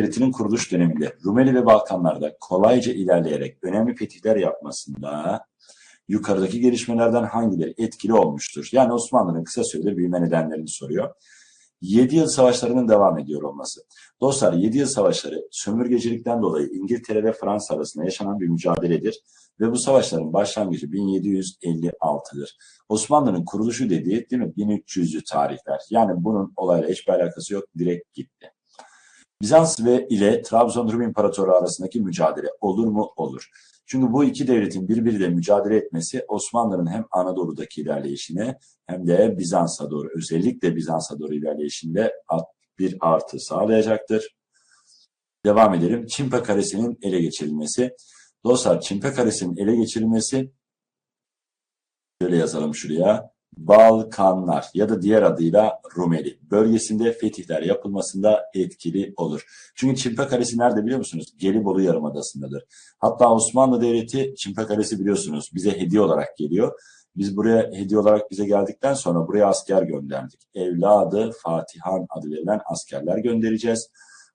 Devleti'nin kuruluş döneminde Rumeli ve Balkanlarda kolayca ilerleyerek önemli fetihler yapmasında yukarıdaki gelişmelerden hangileri etkili olmuştur? Yani Osmanlı'nın kısa sürede büyüme nedenlerini soruyor. 7 yıl savaşlarının devam ediyor olması. Dostlar 7 yıl savaşları sömürgecilikten dolayı İngiltere ve Fransa arasında yaşanan bir mücadeledir. Ve bu savaşların başlangıcı 1756'dır. Osmanlı'nın kuruluşu dediği değil mi 1300'lü tarihler. Yani bunun olayla hiçbir alakası yok. Direkt gitti. Bizans ve ile Trabzon Rum İmparatoru arasındaki mücadele olur mu? Olur. Çünkü bu iki devletin birbiriyle mücadele etmesi Osmanlı'nın hem Anadolu'daki ilerleyişine hem de Bizans'a doğru özellikle Bizans'a doğru ilerleyişinde bir artı sağlayacaktır. Devam edelim. Çimpe Kalesi'nin ele geçirilmesi. Dostlar Çimpe Kalesi'nin ele geçirilmesi şöyle yazalım şuraya. Balkanlar ya da diğer adıyla Rumeli bölgesinde fetihler yapılmasında etkili olur. Çünkü Çimpe Kalesi nerede biliyor musunuz? Gelibolu Yarımadası'ndadır. Hatta Osmanlı Devleti Çimpe Kalesi biliyorsunuz bize hediye olarak geliyor. Biz buraya hediye olarak bize geldikten sonra buraya asker gönderdik. Evladı Fatihan adı verilen askerler göndereceğiz.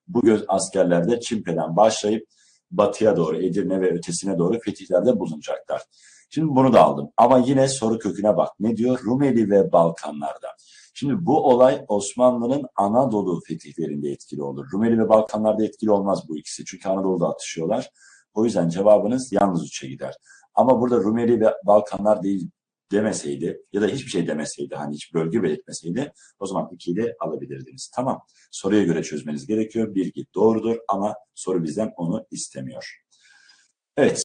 Bu göz askerler de Çimpe'den başlayıp batıya doğru Edirne ve ötesine doğru fetihlerde bulunacaklar. Şimdi bunu da aldım. Ama yine soru köküne bak. Ne diyor? Rumeli ve Balkanlarda. Şimdi bu olay Osmanlı'nın Anadolu fetihlerinde etkili olur. Rumeli ve Balkanlarda etkili olmaz bu ikisi. Çünkü Anadolu'da atışıyorlar. O yüzden cevabınız yalnız üçe gider. Ama burada Rumeli ve Balkanlar değil demeseydi ya da hiçbir şey demeseydi hani hiç bölge belirtmeseydi o zaman ikiyi de alabilirdiniz. Tamam. Soruya göre çözmeniz gerekiyor. Bilgi doğrudur ama soru bizden onu istemiyor. Evet.